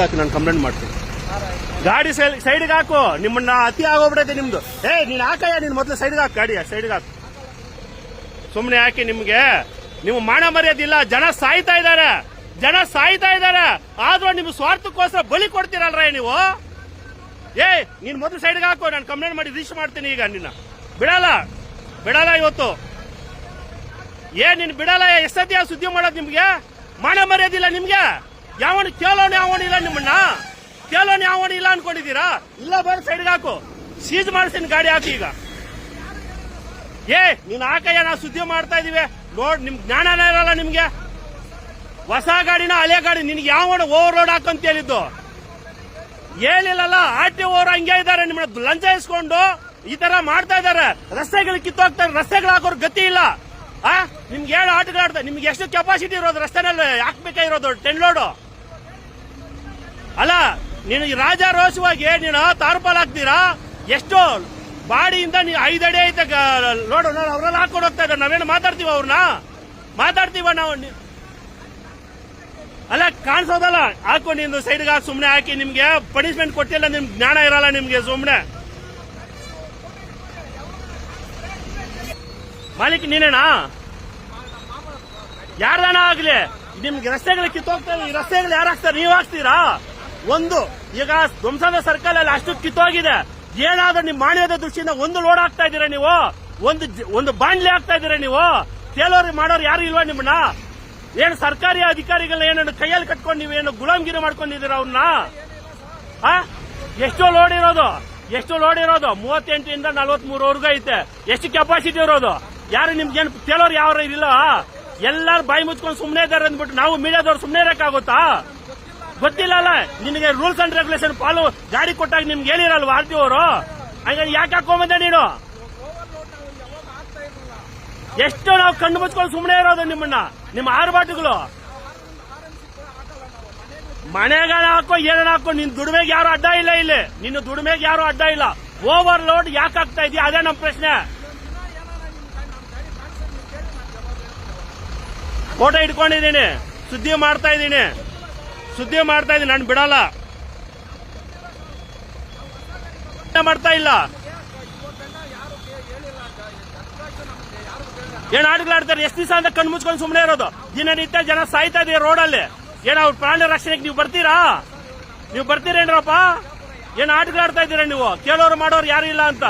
ಸೈಡ್ಗೆ ಹಾಕಿ, ನಾನು ಕಂಪ್ಲೇಂಟ್ ಮಾಡ್ತೀನಿ. ಗಾಡಿ ಸೈಡ್ಗೆ ಹಾಕು. ನಿಮ್ಮನ್ನ ಅತಿ ಆಗೋಗ್ಬಿಡೈತೆ ನಿಮ್ದು. ಏ, ನೀನು ಹಾಕಯ್ಯ, ನೀನ್ ಮೊದಲು ಸೈಡ್ಗೆ ಹಾಕು, ಗಾಡಿಯ ಸೈಡ್ಗೆ ಹಾಕು. ಸುಮ್ಮನೆ ಹಾಕಿ ನಿಮ್ಗೆ? ನೀವು ಮಾನ ಮರ್ಯಾದಿಲ್ಲ ಜನ ಸಾಯ್ತಾ ಇದ್ದಾರೆ. ಜನ ಸಾಯ್ತಾ ಇದ್ದಾರೆ. ಆದ್ರೂ ನಿಮ್ ಸ್ವಾರ್ಥಕ್ಕೋಸ್ಕರ ಬಲಿ ಕೊಡ್ತೀರಲ್ರ ನೀವು? ಏ, ನೀನ್ ಮೊದಲು ಸೈಡ್ಗೆ ಹಾಕು, ನಾನು ಕಂಪ್ಲೇಂಟ್ ಮಾಡಿ ರಿಜಿಸ್ಟರ್ ಮಾಡ್ತೀನಿ ಈಗ ನಿನ್ನ. ಬಿಡಲ್ಲ ಬಿಡಲ್ಲ ಇವತ್ತು. ಏ, ನೀನ್ ಬಿಡಲ್ಲ ಎಷ್ಟೊತ್ತಿಯ ಸುದ್ದಿ ಮಾಡೋದು ನಿಮ್ಗೆ? ಮಾಡ ಮರ್ಯಾದಿಲ್ಲ ನಿಮ್ಗೆ? ಯಾವನ ಕೇಳೋನು ಯಾವನು ಇಲ್ಲ ನಿಮ್ಮನ್ನ? ಕೇಳೋನು ಯಾವನು ಇಲ್ಲ ಅನ್ಕೊಂಡಿದ್ದೀರಾ? ಇಲ್ಲ ಬರೋ ಸೈಡ್ಗೆ ಹಾಕು. ಸೀಜ್ ಮಾಡಿಸ್ತೀನಿ ಗಾಡಿ ಹಾಕಿ ಈಗ. ಏ, ನೀನ್ ಹಾಕಯ್ಯ ನಾವು ಸುದ್ದಿ ಮಾಡ್ತಾ ಇದೀವಿ. ನೋಡ್, ನಿಮ್ ಜ್ಞಾನನೇ ಇರಲ್ಲ ನಿಮ್ಗೆ. ಹೊಸ ಗಾಡಿನ ಹಳೆ ಗಾಡಿ, ನಿನ್ಗೆ ರೋಡ್ ಹಾಕು ಹಾಕಂತ ಹೇಳಿದ್ದು? ಹೇಳಿಲ್ಲಲ್ಲ ಆರ್ ಟಿ ಓವರ್ ಹಂಗೆ ಇದ್ದಾರೆ ನಿಮ್ಮ ಲಂಚ ಇಸ್ಕೊಂಡು ಈ ತರ ಮಾಡ್ತಾ ಇದ್ದಾರೆ. ರಸ್ತೆಗಳು ಕಿತ್ತೋಗ್ತಾರೆ, ರಸ್ತೆಗಳು ಹಾಕೋರ್ ಗತಿ ಇಲ್ಲ. ಆ, ನಿಮ್ಗೆ ಏಳು ಆಟಗಳು ಆಡ್ತಾರೆ ನಿಮ್ಗೆ ಎಷ್ಟು ಕೆಪಾಸಿಟಿ ಇರೋದು ರಸ್ತೆನಲ್ಲಿ? ಹಾಕ್ಬೇಕಾಗಿರೋದು ಟೆನ್ ಲೋಡು ನೀನು ಈ ರಾಜ ರೋಷವಾಗಿ ನೀನು ತಾರ್ಪಾಲ್ ಹಾಕ್ತೀರಾ ಎಷ್ಟೋ ಬಾಡಿಯಿಂದ ನೀ ಐದಡಿ ಐತೆ ನೋಡು ನೋಡು, ಅವ್ರನ್ನ ಹಾಕೊಂಡು ಹೋಗ್ತಾ ಇದ್ದಾರೆ. ನಾವೇನು ಮಾತಾಡ್ತೀವ ಅವ್ರನ್ನ? ಮಾತಾಡ್ತೀವ ನಾವು? ಅಲ್ಲ, ಕಾಣಿಸೋದಲ್ಲ. ಹಾಕು ನಿಂದು ಸೈಡ್ಗೆ ಸುಮ್ಮನೆ ಹಾಕಿ. ನಿಮ್ಗೆ ಪನಿಷ್ಮೆಂಟ್ ಕೊಟ್ಟಿಲ್ಲ, ನಿಮ್ಗೆ ಜ್ಞಾನ ಇರಲ್ಲ ನಿಮ್ಗೆ ಸುಮ್ಮನೆ ಮಾಲಿಕ್, ನೀನೇನಾ? ಯಾರ್ದಾನ ಆಗ್ಲಿ? ನಿಮ್ಗೆ ರಸ್ತೆಗಳು ಕಿತ್ತೋಗ್ತಾರೆ ಈ ರಸ್ತೆಗಳು ಯಾರು ಹಾಕ್ತಾರೆ ನೀವು ಹಾಕ್ತೀರಾ ಒಂದು, ಈಗ ಧ್ವಂಸದ ಸರ್ಕಲ್ ಅಲ್ಲಿ ಅಷ್ಟು ಕಿತ್ತೋಗಿದೆ. ಏನಾದ್ರೂ ನಿಮ್ ಮಾನ್ಯದ ದೃಷ್ಟಿಯಿಂದ ಒಂದು ಲೋಡ್ ಆಗ್ತಾ ಇದೀರಾ ನೀವು? ಒಂದು ಒಂದು ಬಾಂಡ್ಲಿ ಆಗ್ತಾ ಇದೀರಾ ನೀವು? ಕೆಲವರು ಮಾಡೋರು ಯಾರು ಇಲ್ವಾ ನಿಮ್ಮನ್ನ? ಏನು ಸರ್ಕಾರಿ ಅಧಿಕಾರಿಗಳನ್ನ ಏನನ್ನು ಕೈಯಲ್ಲಿ ಕಟ್ಕೊಂಡು ಏನು ಗುಲಾಮ್ಗಿರಿ ಮಾಡ್ಕೊಂಡಿದ್ದೀರಾ ಅವ್ರನ್ನ? ಎಷ್ಟು ಲೋಡ್ ಇರೋದು. ಎಷ್ಟು ಲೋಡ್ ಇರೋದು. ಮೂವತ್ತೆಂಟರಿಂದ ನಲವತ್ಮೂರವರೆಗೂ ಐತೆ. ಎಷ್ಟು ಕೆಪಾಸಿಟಿ ಇರೋದು? ಯಾರು ನಿಮ್ಗೇನು ತೇಲೋರು ಯಾವ ಇಲ್ಲ? ಎಲ್ಲಾರು ಬಾಯಿ ಮುಚ್ಕೊಂಡು ಸುಮ್ಮನೆ ಇದ್ದಾರೆ ಅಂದ್ಬಿಟ್ಟು ನಾವು ಮೀಡಿಯಾದವ್ರು ಸುಮ್ಮನೆ ಇರಕ್ಕಾಗುತ್ತಾ? ಗೊತ್ತಿಲ್ಲ ಅಲ್ಲ. ನಿನಗೆ ರೂಲ್ಸ್ ಅಂಡ್ ರೆಗ್ಯುಲೇಷನ್ ಫಾಲೋ ಗಾಡಿ ಕೊಟ್ಟಾಗ ನಿಮ್ಗೆ ಹೇಳಿರಲ್ವಾ ಆರ್ತಿ ಅವರು? ಹಂಗಾಗಿ ಯಾಕೆ ಹಾಕೊಂಬಂದೆ ನೀನು? ಎಷ್ಟು ನಾವು ಕಣ್ಣು ಮುಚ್ಕೊಂಡು ಸುಮ್ಮನೆ ಇರೋದು ನಿಮ್ಮನ್ನ. ನಿಮ್ಮ ಆರ್ಭಾಟಗಳು ಮನೆಗಳ ಹಾಕೋ ಏನ ಹಾಕೋ, ನಿನ್ ದುಡಿಮೆಗೆ ಯಾರು ಅಡ್ಡ ಇಲ್ಲ ಇಲ್ಲಿ. ನಿನ್ನ ದುಡಿಮೆಗೆ ಯಾರು ಅಡ್ಡ ಇಲ್ಲ. ಓವರ್ ಲೋಡ್ ಯಾಕೆ ಆಗ್ತಾ ಇದೆಯಾ? ಅದೇ ನಮ್ಮ ಪ್ರಶ್ನೆ. ಫೋಟೋ ಇಟ್ಕೊಂಡಿದ್ದೀನಿ. ಸುದ್ದಿ ಮಾಡ್ತಾ ಇದ್ದೀನಿ. ಸುದ್ದಿ ಮಾಡ್ತಾ ಇದ್ದೀನಿ, ನಾನು ಬಿಡಲ್ಲ. ಮಾಡ್ತಾ ಇಲ್ಲ. ಏನ್ ಆಡ್ಗಳಾಡ್ತಾರೆ ಎಷ್ಟು ದಿವಸ ಅಂತ ಕಣ್ಣು ಮುಚ್ಕೊಂಡು ಸುಮ್ಮನೆ ಇರೋದು. ದಿನನಿತ್ಯ ಜನ ಸಾಯ್ತಾ ರೋಡ್ ರೋಡಲ್ಲಿ. ಏನ ಅವ್ರ ಪ್ರಾಣ ರಕ್ಷಣೆಗೆ ನೀವು ಬರ್ತೀರಾ? ನೀವು ಬರ್ತೀರೇನ್ರಪ್ಪ? ಏನ್ ಆಟಗಳಾಡ್ತಾ ಇದ್ದೀರಾ ನೀವು? ಕೇಳೋರು ಮಾಡೋರು ಯಾರು ಇಲ್ಲ ಅಂತ.